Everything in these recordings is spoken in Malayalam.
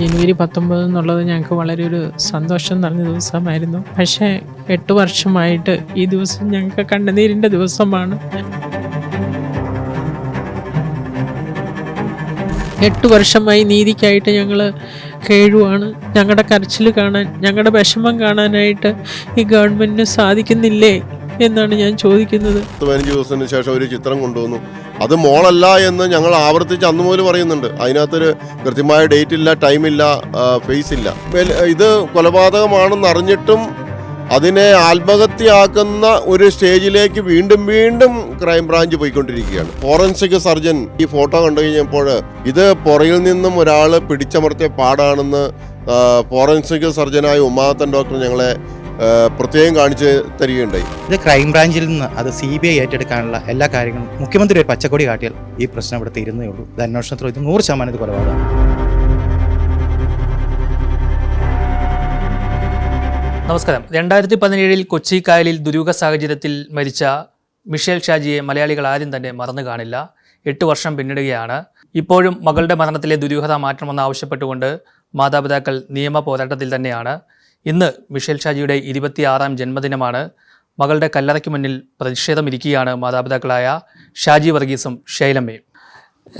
ജനുവരി പത്തൊമ്പത് എന്നുള്ളത് ഞങ്ങൾക്ക് വളരെ ഒരു സന്തോഷം നിറഞ്ഞ ദിവസമായിരുന്നു. പക്ഷേ എട്ട് വർഷമായിട്ട് ഈ ദിവസം ഞങ്ങൾക്ക് കണ്ണുനീരിന്റെ ദിവസമാണ്. എട്ട് വർഷമായി നീതിക്കായിട്ട് ഞങ്ങൾ കേഴുവാണ്. ഞങ്ങളുടെ കരച്ചിൽ കാണാൻ ഞങ്ങളുടെ വിഷമം കാണാനായിട്ട് ഈ ഗവൺമെന്റിന് സാധിക്കുന്നില്ലേ? എന്നാണ് ഞാൻ ചോദിക്കുന്നത്. പതിനഞ്ച് ദിവസത്തിന് ശേഷം ഒരു ചിത്രം കൊണ്ടുവന്നു. അത് മോളല്ല എന്ന് ഞങ്ങൾ ആവർത്തിച്ച് അന്ന് മുതൽ പറയുന്നുണ്ട്. അതിനകത്തൊരു കൃത്യമായ ഡേറ്റ് ഇല്ല ടൈം ഇല്ല ഫേസ് ഇല്ല. ഇത് കൊലപാതകമാണെന്ന് അറിഞ്ഞിട്ടും അതിനെ ആത്മഹത്യയാക്കുന്ന ഒരു സ്റ്റേജിലേക്ക് വീണ്ടും വീണ്ടും ക്രൈംബ്രാഞ്ച് പോയിക്കൊണ്ടിരിക്കുകയാണ്. ഫോറൻസിക് സർജൻ ഈ ഫോട്ടോ കണ്ടു കഴിഞ്ഞപ്പോൾ ഇത് പുറയിൽ നിന്നും ഒരാൾ പിടിച്ചമർത്തിയ പാടാണെന്ന് ഫോറൻസിക് സർജനായ ഉമാത്തൻ ഡോക്ടർ ഞങ്ങളെ പ്രത്യേകം കാണിച്ച് തരികയുണ്ടായി. ഇത് ക്രൈംബ്രാഞ്ചിൽ നിന്ന് അത് സി ബി ഐ ഏറ്റെടുക്കാനുള്ള എല്ലാ കാര്യങ്ങളും മുഖ്യമന്ത്രി ഒരു പച്ചക്കൊടി കാട്ടിയാൽ ഈ പ്രശ്നം ഇവിടെ തീരുന്നേ ഉള്ളൂ. ഇത് അന്വേഷണത്തിൽ ഇത് നൂറ് ശതമാനം ഇത് കൊലപാതകം. നമസ്കാരം. രണ്ടായിരത്തി പതിനേഴിൽ കൊച്ചി കായലിൽ ദുരൂഹ സാഹചര്യത്തിൽ മരിച്ച മിഷേൽ ഷാജിയെ മലയാളികൾ ആരും തന്നെ മറന്നു കാണില്ല. എട്ട് വർഷം പിന്നിടുകയാണ്. ഇപ്പോഴും മകളുടെ മരണത്തിലെ ദുരൂഹത മാറ്റണമെന്ന് ആവശ്യപ്പെട്ടുകൊണ്ട് മാതാപിതാക്കൾ നിയമ പോരാട്ടത്തിൽ തന്നെയാണ്. ഇന്ന് മിഷേൽ ഷാജിയുടെ ഇരുപത്തിയാറാം ജന്മദിനമാണ്. മകളുടെ കല്ലറയ്ക്ക് മുന്നിൽ പ്രതിഷേധമിരിക്കുകയാണ് മാതാപിതാക്കളായ ഷാജി വർഗീസും ശൈലമ്മയും.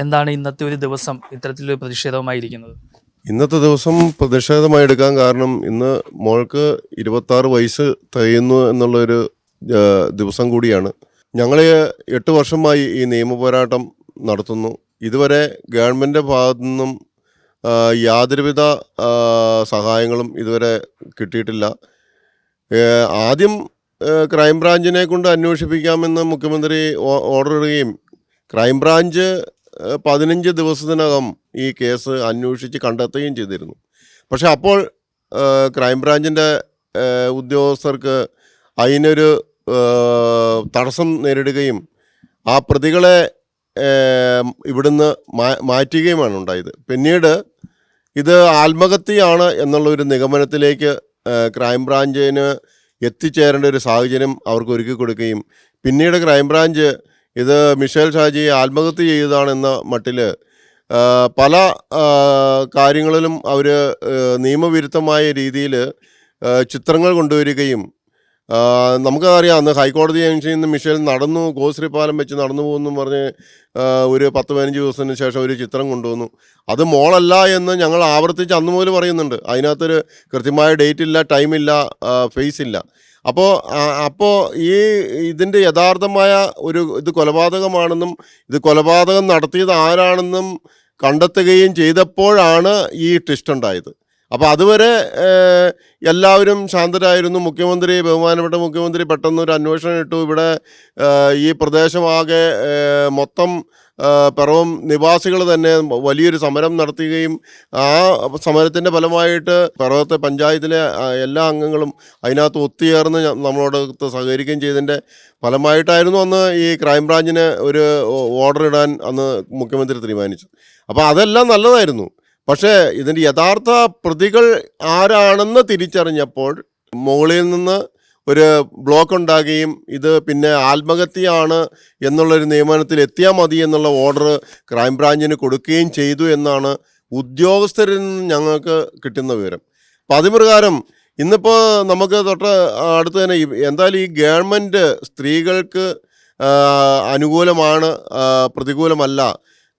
എന്താണ് ഇന്നത്തെ ഒരു ദിവസം ഇത്തരത്തിലൊരു പ്രതിഷേധവുമായിരിക്കുന്നത്? ഇന്നത്തെ ദിവസം പ്രതിഷേധമായി എടുക്കാൻ കാരണം ഇന്ന് മോൾക്ക് ഇരുപത്തി ആറ് വയസ്സ് തികയുന്നു എന്നുള്ളൊരു ദിവസം കൂടിയാണ്. ഞങ്ങൾ എട്ട് വർഷമായി ഈ നിയമ പോരാട്ടം നടത്തുന്നു. ഇതുവരെ ഗവൺമെന്റ് ഭാഗത്തു നിന്നും യാതൊരുവിധ സഹായങ്ങളും ഇതുവരെ കിട്ടിയിട്ടില്ല. ആദ്യം ക്രൈംബ്രാഞ്ചിനെ കൊണ്ട് അന്വേഷിപ്പിക്കാമെന്ന് മുഖ്യമന്ത്രി ഓർഡർ ഇടുകയും ക്രൈംബ്രാഞ്ച് പതിനഞ്ച് ദിവസത്തിനകം ഈ കേസ് അന്വേഷിച്ച് കണ്ടെത്തുകയും ചെയ്തിരുന്നു. പക്ഷെ അപ്പോൾ ക്രൈംബ്രാഞ്ചിന്റെ ഉദ്യോഗസ്ഥർക്ക് അതിനൊരു തടസ്സം നേരിടുകയും ആ പ്രതികളെ ഇവിടുന്ന് മാറ്റുകയുമാണ് ഉണ്ടായത്. പിന്നീട് ഇത് ആത്മഹത്യയാണ് എന്നുള്ള ഒരു നിഗമനത്തിലേക്ക് ക്രൈംബ്രാഞ്ചിന് എത്തിച്ചേരേണ്ട ഒരു സാഹചര്യം അവർക്ക് ഒരുക്കി കൊടുക്കുകയും പിന്നീട് ക്രൈംബ്രാഞ്ച് ഇത് മിഷേൽ ഷാജി ആത്മഹത്യ ചെയ്തതാണെന്ന മട്ടിൽ പല കാര്യങ്ങളിലും അവർ നിയമവിരുദ്ധമായ രീതിയിൽ ചിത്രങ്ങൾ കൊണ്ടുവരികയും നമുക്കറിയാം അന്ന് ഹൈക്കോടതി ജംഗ്ഷനിൽ നിന്ന് മിഷേൽ നടന്നു ഗോശ്രീ പാലം വെച്ച് നടന്നു പോകുന്നു പറഞ്ഞ് ഒരു പത്ത് പതിനഞ്ച് ദിവസത്തിന് ശേഷം ഒരു ചിത്രം കൊണ്ടുവന്നു. അത് മോളല്ല എന്ന് ഞങ്ങൾ ആവർത്തിച്ച് അന്ന് മുതൽ പറയുന്നുണ്ട്. അതിനകത്തൊരു കൃത്യമായ ഡേറ്റ് ഇല്ല ടൈമില്ല ഫേസ് ഇല്ല. അപ്പോൾ അപ്പോൾ ഈ ഇതിന്റെ യഥാർത്ഥമായ ഒരു ഇത് കൊലപാതകമാണെന്നും ഇത് കൊലപാതകം നടത്തിയത് ആരാണെന്നും കണ്ടെത്തുകയും ചെയ്തപ്പോഴാണ് ഈ ട്വിസ്റ്റ് ഉണ്ടായത്. അപ്പോൾ അതുവരെ എല്ലാവരും ശാന്തരായിരുന്നു. മുഖ്യമന്ത്രി ബഹുമാനപ്പെട്ട മുഖ്യമന്ത്രി പെട്ടെന്ന് ഒരു അന്വേഷണം ഇട്ടു. ഇവിടെ ഈ പ്രദേശമാകെ മൊത്തം പിറവം നിവാസികൾ തന്നെ വലിയൊരു സമരം നടത്തുകയും ആ സമരത്തിന്റെ ഫലമായിട്ട് പിറവത്തെ പഞ്ചായത്തിലെ എല്ലാ അംഗങ്ങളും അതിനകത്ത് ഒത്തുചേർന്ന് നമ്മളോടൊത്ത് നമ്മളോട് സഹകരിക്കുകയും ചെയ്തതിന്റെ ഫലമായിട്ടായിരുന്നു അന്ന് ഈ ക്രൈംബ്രാഞ്ചിന് ഒരു ഓർഡർ ഇടാൻ അന്ന് മുഖ്യമന്ത്രി തീരുമാനിച്ചത്. അപ്പോൾ അതെല്ലാം നല്ലതായിരുന്നു. പക്ഷേ ഇതിന്റെ യഥാർത്ഥ പ്രതികൾ ആരാണെന്ന് തിരിച്ചറിഞ്ഞപ്പോൾ മുകളിൽ നിന്ന് ഒരു ബ്ലോക്ക് ഉണ്ടാകുകയും ഇത് പിന്നെ ആത്മഹത്യയാണ് എന്നുള്ളൊരു നിയമനത്തിൽ എത്തിയാൽ മതി എന്നുള്ള ഓർഡർ ക്രൈംബ്രാഞ്ചിന് കൊടുക്കുകയും ചെയ്തു എന്നാണ് ഉദ്യോഗസ്ഥരിൽ നിന്ന് ഞങ്ങൾക്ക് കിട്ടുന്ന വിവരം. അപ്പം അതുപ്രകാരം ഇന്നിപ്പോൾ നമുക്ക് തൊട്ട് അടുത്ത് തന്നെ എന്തായാലും ഈ ഗവൺമെന്റ് സ്ത്രീകൾക്ക് അനുകൂലമാണ് പ്രതികൂലമല്ല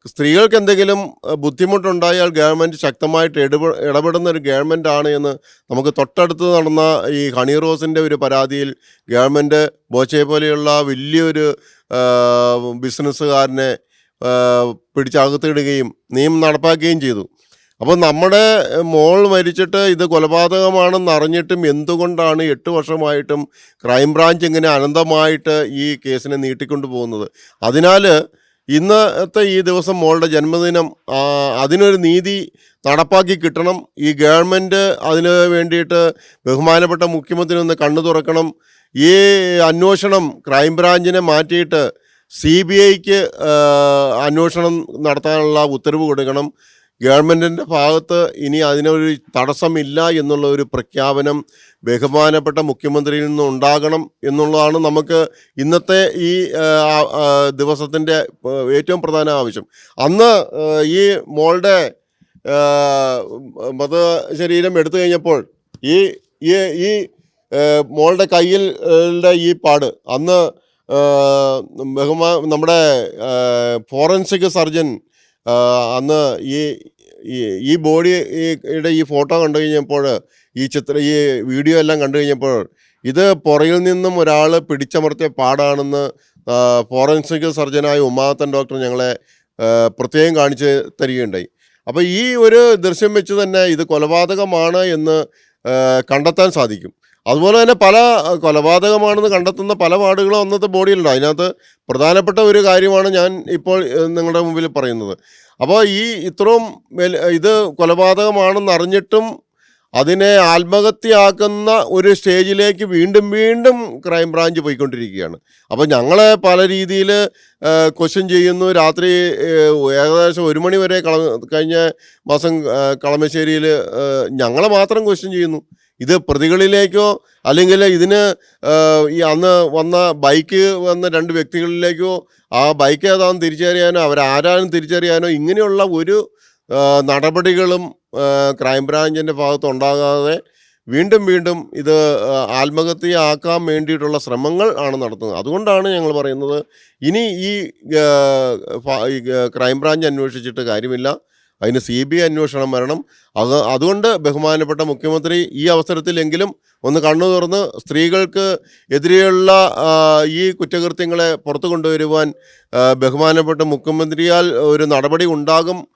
സ്ത്രീകൾക്ക് എന്തെങ്കിലും ബുദ്ധിമുട്ടുണ്ടായാൽ ഗവൺമെന്റ് ശക്തമായിട്ട് ഇടപെ ഇടപെടുന്ന ഒരു ഗവൺമെന്റ് ആണ് എന്ന് നമുക്ക് തൊട്ടടുത്ത് നടന്ന ഈ ഹണി റോസിന്റെ ഒരു പരാതിയിൽ ഗവൺമെന്റ് ബോച്ചയെ പോലെയുള്ള വലിയൊരു ബിസിനസ്സുകാരനെ പിടിച്ചകത്തിടുകയും നിയമം നടപ്പാക്കുകയും ചെയ്തു. അപ്പോൾ നമ്മുടെ മോൾ മരിച്ചിട്ട് ഇത് കൊലപാതകമാണെന്ന് അറിഞ്ഞിട്ടും എന്തുകൊണ്ടാണ് എട്ട് വർഷമായിട്ടും ക്രൈംബ്രാഞ്ച് ഇങ്ങനെ അനന്തമായിട്ട് ഈ കേസിനെ നീട്ടിക്കൊണ്ടു പോകുന്നത് അതിനാൽ ഇന്നത്തെ ഈ ദിവസം മോളുടെ ജന്മദിനം അതിനൊരു നീതി നടപ്പാക്കി കിട്ടണം. ഈ ഗവൺമെന്റ് അതിന് വേണ്ടിയിട്ട് ബഹുമാനപ്പെട്ട മുഖ്യമന്ത്രി ഒന്ന് കണ്ണു തുറക്കണം. ഈ അന്വേഷണം ക്രൈംബ്രാഞ്ചിനെ മാറ്റിയിട്ട് സി ബി ഐക്ക് അന്വേഷണം നടത്താനുള്ള ഉത്തരവ് കൊടുക്കണം. ഗവൺമെന്റിന്റെ ഭാഗത്ത് ഇനി അതിനൊരു തടസ്സമില്ല എന്നുള്ള ഒരു പ്രഖ്യാപനം ബഹുമാനപ്പെട്ട മുഖ്യമന്ത്രിയിൽ നിന്ന് ഉണ്ടാകണം എന്നുള്ളതാണ് നമുക്ക് ഇന്നത്തെ ഈ ദിവസത്തിന്റെ ഏറ്റവും പ്രധാന ആവശ്യം. അന്ന് ഈ മോളുടെ മത ശരീരം എടുത്തു കഴിഞ്ഞപ്പോൾ ഈ ഈ ഈ മോളുടെ കയ്യിൽ ഈ പാട് അന്ന് ബഹുമാ നമ്മുടെ ഫോറൻസിക് സർജൻ അന്ന് ഈ ഈ- ബോഡിയുടെ ഈ ഫോട്ടോ കണ്ടു കഴിഞ്ഞപ്പോൾ ഈ ചിത്ര ഈ വീഡിയോ എല്ലാം കണ്ടു കഴിഞ്ഞപ്പോൾ ഇത് പുറയിൽ നിന്നും ഒരാൾ പിടിച്ചമർത്തിയ പാടാണെന്ന് ഫോറൻസിക് സർജനായ ഉമാത്തൻ ഡോക്ടർ ഞങ്ങളെ പ്രത്യേകം കാണിച്ച് തരികയുണ്ടായി. അപ്പോൾ ഈ ഒരു ദൃശ്യം വെച്ച് തന്നെ ഇത് കൊലപാതകമാണ് എന്ന് കണ്ടെത്താൻ സാധിക്കും. അതുപോലെ തന്നെ പല കൊലപാതകമാണെന്ന് കണ്ടെത്തുന്ന പല പാടുകളും അന്നത്തെ ബോഡിയിലുണ്ട്. അതിനകത്ത് പ്രധാനപ്പെട്ട ഒരു കാര്യമാണ് ഞാൻ ഇപ്പോൾ നിങ്ങളുടെ മുമ്പിൽ പറയുന്നത്. അപ്പോൾ ഈ ഇത്രയും ഇത് കൊലപാതകമാണെന്ന് അറിഞ്ഞിട്ടും അതിനെ ആത്മഹത്യയാക്കുന്ന ഒരു സ്റ്റേജിലേക്ക് വീണ്ടും വീണ്ടും ക്രൈംബ്രാഞ്ച് പോയിക്കൊണ്ടിരിക്കുകയാണ്. അപ്പോൾ ഞങ്ങളെ പല രീതിയിൽ ക്വസ്റ്റ്യൻ ചെയ്യുന്നു. രാത്രി ഏകദേശം ഒരു മണി വരെ കള കഴിഞ്ഞ മാസം കളമശ്ശേരിയിൽ ഞങ്ങളെ മാത്രം ക്വസ്റ്റ്യൻ ചെയ്യുന്നു. ഇത് പ്രതികളിലേക്കോ അല്ലെങ്കിൽ ഇതിന് ഈ അന്ന് വന്ന ബൈക്ക് വന്ന രണ്ട് വ്യക്തികളിലേക്കോ ആ ബൈക്ക് ഏതാണെന്ന് തിരിച്ചറിയാനോ അവരാരാനും തിരിച്ചറിയാനോ ഇങ്ങനെയുള്ള ഒരു നടപടികളും ക്രൈംബ്രാഞ്ചിന്റെ ഭാഗത്ത് ഉണ്ടാകാതെ വീണ്ടും വീണ്ടും ഇത് ആത്മഹത്യയാക്കാൻ വേണ്ടിയിട്ടുള്ള ശ്രമങ്ങൾ ആണ് നടത്തുന്നത്. അതുകൊണ്ടാണ് ഞങ്ങൾ പറയുന്നത് ഇനി ഈ ക്രൈംബ്രാഞ്ച് അന്വേഷിച്ചിട്ട് കാര്യമില്ല. അതിന് സി ബി ഐ അന്വേഷണം വരണം. അത് അതുകൊണ്ട് ബഹുമാനപ്പെട്ട മുഖ്യമന്ത്രി ഈ അവസരത്തിലെങ്കിലും ഒന്ന് കണ്ണു തുറന്ന് സ്ത്രീകൾക്ക് എതിരെയുള്ള ഈ കുറ്റകൃത്യങ്ങളെ പുറത്തു കൊണ്ടുവരുവാൻ ബഹുമാനപ്പെട്ട മുഖ്യമന്ത്രിയാൽ ഒരു നടപടി ഉണ്ടാകും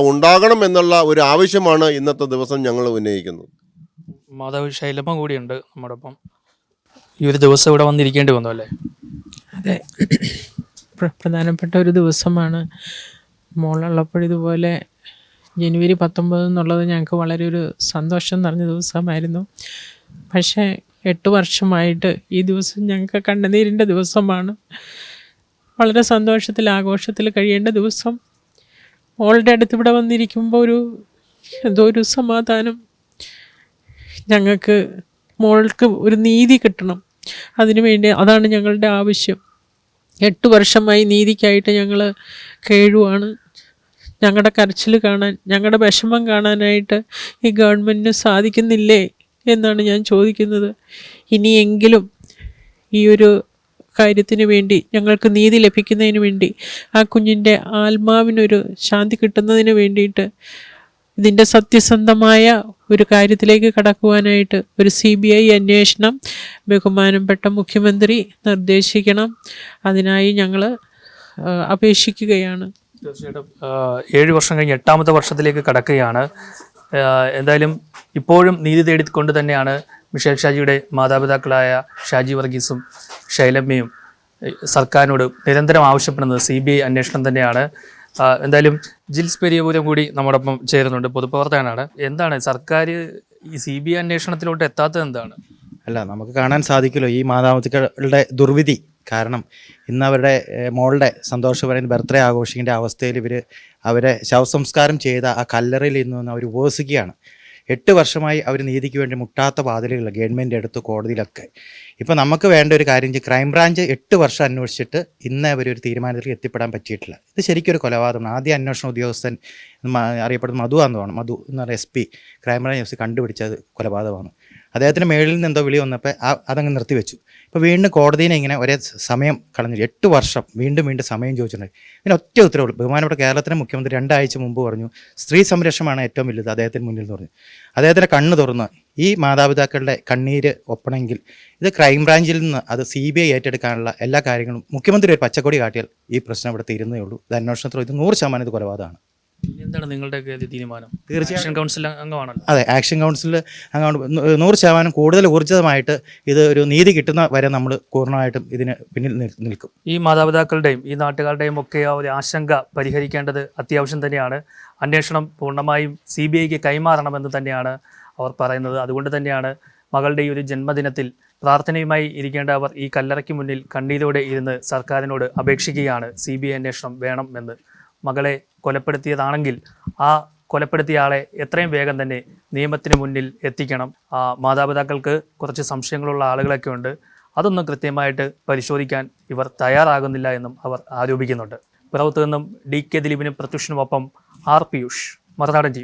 ഉണ്ടാകണം എന്നുള്ള ഒരു ആവശ്യമാണ് ഇന്നത്തെ ദിവസം ഞങ്ങൾ ഉന്നയിക്കുന്നത്. മാതാവ് ശൈലമ്മ കൂടിയുണ്ട് നമ്മുടെ ഒപ്പം ഈ ഒരു ദിവസം ഇവിടെ വന്നിരിക്കേണ്ടി വന്നു അല്ലേ? അതെ. പ്ര- പ്രധാനപ്പെട്ട ഒരു ദിവസമാണ് മോളുള്ളപ്പോൾ ഇതുപോലെ ജനുവരി പത്തൊമ്പത് എന്നുള്ളത് ഞങ്ങൾക്ക് വളരെ ഒരു സന്തോഷം നിറഞ്ഞ ദിവസമായിരുന്നു. പക്ഷേ എട്ട് വർഷമായിട്ട് ഈ ദിവസം ഞങ്ങൾക്ക് കണ്ണുനീരിന്റെ ദിവസമാണ്. വളരെ സന്തോഷത്തിൽ ആഘോഷത്തിൽ കഴിയേണ്ട ദിവസം. മോളുടെ അടുത്ത് ഇവിടെ വന്നിരിക്കുമ്പോൾ ഒരു എന്തോ ഒരു സമാധാനം. ഞങ്ങൾക്ക് മോൾക്ക് ഒരു നീതി കിട്ടണം. അതിനുവേണ്ടി അതാണ് ഞങ്ങളുടെ ആവശ്യം. എട്ട് വർഷമായി നീതിക്കായിട്ട് ഞങ്ങൾ കേഴുവാണ്. ഞങ്ങളുടെ കരച്ചിൽ കാണാൻ ഞങ്ങളുടെ വിഷമം കാണാനായിട്ട് ഈ ഗവൺമെന്റിന് സാധിക്കുന്നില്ലേ എന്നാണ് ഞാൻ ചോദിക്കുന്നത്. ഇനിയെങ്കിലും ഈ ഒരു കാര്യത്തിന് വേണ്ടി ഞങ്ങൾക്ക് നീതി ലഭിക്കുന്നതിന് വേണ്ടി ആ കുഞ്ഞിന്റെ ആത്മാവിനൊരു ശാന്തി കിട്ടുന്നതിന് വേണ്ടിയിട്ട് ഇതിന്റെ സത്യസന്ധമായ ഒരു കാര്യത്തിലേക്ക് കടക്കുവാനായിട്ട് ഒരു സി ബി ഐ അന്വേഷണം ബഹുമാനപ്പെട്ട മുഖ്യമന്ത്രി നിർദ്ദേശിക്കണം. അതിനായി ഞങ്ങൾ അപേക്ഷിക്കുകയാണ്. തീർച്ചയായിട്ടും ഏഴ് വർഷം കഴിഞ്ഞ് എട്ടാമത്തെ വർഷത്തിലേക്ക് കടക്കുകയാണ്. എന്തായാലും ഇപ്പോഴും നീതി തേടിക്കൊണ്ട് തന്നെയാണ് മിഷേൽ ഷാജിയുടെ മാതാപിതാക്കളായ ഷാജി വർഗീസും ശൈലമ്മയും സർക്കാരിനോട് നിരന്തരം ആവശ്യപ്പെടുന്നത് സി ബി ഐ അന്വേഷണം തന്നെയാണ്. എന്തായാലും ജിൽസ് പെരിയപുരം കൂടി നമ്മുടെ ഒപ്പം ചേരുന്നുണ്ട്. പൊതുപ്രവർത്തകനാണ്. എന്താണ് സർക്കാർ ഈ സി ബി ഐ അന്വേഷണത്തിലോട്ട് എത്താത്തത് എന്താണ്? അല്ല നമുക്ക് കാണാൻ സാധിക്കുമല്ലോ ഈ മാതാപിതാക്കളുടെ ദുർവിധി. കാരണം ഇന്ന് അവരുടെ മോളുടെ സന്തോഷപരൻ ബർത്ത്ഡേ ആഘോഷിക്കേണ്ട അവസ്ഥയിൽ ഇവർ അവരെ ശവസംസ്കാരം ചെയ്ത ആ കല്ലറയിൽ നിന്ന് അവർ ഉപവസിക്കുകയാണ്. എട്ട് വർഷമായി അവർ നീതിക്ക് വേണ്ടി മുട്ടാത്ത വാതിലുകൾ ഗവൺമെന്റ് അടുത്ത് കോടതിയിലൊക്കെ. ഇപ്പോൾ നമുക്ക് വേണ്ട ഒരു കാര്യം ക്രൈംബ്രാഞ്ച് എട്ട് വർഷം അന്വേഷിച്ചിട്ട് ഇന്ന് അവർ ഒരു തീരുമാനത്തിൽ എത്തിപ്പെടാൻ പറ്റിയിട്ടില്ല. ഇത് ശരിക്കും ഒരു കൊലപാതകമാണ് ആദ്യ അന്വേഷണ ഉദ്യോഗസ്ഥൻ അറിയപ്പെടുന്ന മധു ആണ് തോന്നുന്നു. മധു എന്ന് പറയുന്ന എസ് പി ക്രൈംബ്രാഞ്ച് പി കണ്ടുപിടിച്ചത് കൊലപാതകമാണ്. അദ്ദേഹത്തിന് മേളിൽ നിന്ന് എന്തോ വിളി വന്നപ്പോൾ ആ അതങ്ങ് നിർത്തിവെച്ചു. ഇപ്പോൾ വീണ്ടും കോടതിനെ ഇങ്ങനെ ഒരേ സമയം കളഞ്ഞു. എട്ട് വർഷം വീണ്ടും വീണ്ടും സമയം ചോദിച്ചിട്ടുണ്ട്. പിന്നെ ഒറ്റ ഉത്തരവുള്ളൂ ബഹുമാനപ്പെട്ട കേരളത്തിലെ മുഖ്യമന്ത്രി രണ്ടാഴ്ച മുമ്പ് പറഞ്ഞു സ്ത്രീ സംരക്ഷണമാണ് ഏറ്റവും വലുത് അദ്ദേഹത്തിന് മുന്നിൽ എന്ന് പറഞ്ഞു. അദ്ദേഹത്തിന്റെ കണ്ണ് തുറന്ന് ഈ മാതാപിതാക്കളുടെ കണ്ണീര് ഒപ്പണമെങ്കിൽ ഇത് ക്രൈംബ്രാഞ്ചിൽ നിന്ന് അത് സി ബി ഐ ഏറ്റെടുക്കാനുള്ള എല്ലാ കാര്യങ്ങളും മുഖ്യമന്ത്രി ഒരു പച്ചക്കൊടി കാട്ടിയാൽ ഈ പ്രശ്നം ഇവിടെ തീരുന്നേ ഉള്ളൂ. ഇത് അന്വേഷണത്തിൽ ഇത് നൂറ് ശതമാനം ഇത് കൊലപാതകമാണ്. എന്താണ് നിങ്ങളുടെയൊക്കെ ഒരു തീരുമാനം? തീർച്ചയായും. ആക്ഷൻ കൗൺസിൽ അംഗമാണല്ലോ. അതെ ആക്ഷൻ കൗൺസിൽ അങ്ങോട്ട് നൂറ് ശതമാനം കൂടുതൽ ഊർജിതമായിട്ട് ഇത് ഒരു നീതി കിട്ടുന്ന വരെ നമ്മൾ പൂർണമായിട്ടും ഇതിന് പിന്നിൽ നിൽ- നിൽക്കും. ഈ മാതാപിതാക്കളുടെയും ഈ നാട്ടുകാരുടെയും ഒക്കെ ആ ഒരു ആശങ്ക പരിഹരിക്കേണ്ടത് അത്യാവശ്യം തന്നെയാണ്. അന്വേഷണം പൂർണമായും സി ബി ഐക്ക് കൈമാറണമെന്ന് തന്നെയാണ് അവർ പറയുന്നത്. അതുകൊണ്ട് തന്നെയാണ് മകളുടെ ഈ ഒരു ജന്മദിനത്തിൽ പ്രാർത്ഥനയുമായി ഇരിക്കേണ്ട അവർ ഈ കല്ലറയ്ക്ക് മുന്നിൽ കണ്ണീരോടെ ഇരുന്ന് സർക്കാരിനോട് അപേക്ഷിക്കുകയാണ്. സി ബി ഐ അന്വേഷണം വേണമെന്ന് മകളെ കൊലപ്പെടുത്തിയതാണെങ്കിൽ ആ കൊലപ്പെടുത്തിയ ആളെ എത്രയും വേഗം തന്നെ നിയമത്തിന് മുന്നിൽ എത്തിക്കണം. ആ മാതാപിതാക്കൾക്ക് കുറച്ച് സംശയങ്ങളുള്ള ആളുകളൊക്കെ ഉണ്ട്. അതൊന്നും കൃത്യമായിട്ട് പരിശോധിക്കാൻ ഇവർ തയ്യാറാകുന്നില്ല എന്നും അവർ ആരോപിക്കുന്നുണ്ട്. പിറവത്ത് നിന്നും ഡി കെ ദിലീപിനും പ്രത്യുഷിനുമൊപ്പം ആർ പിയൂഷ് മറുനാടൻ ടി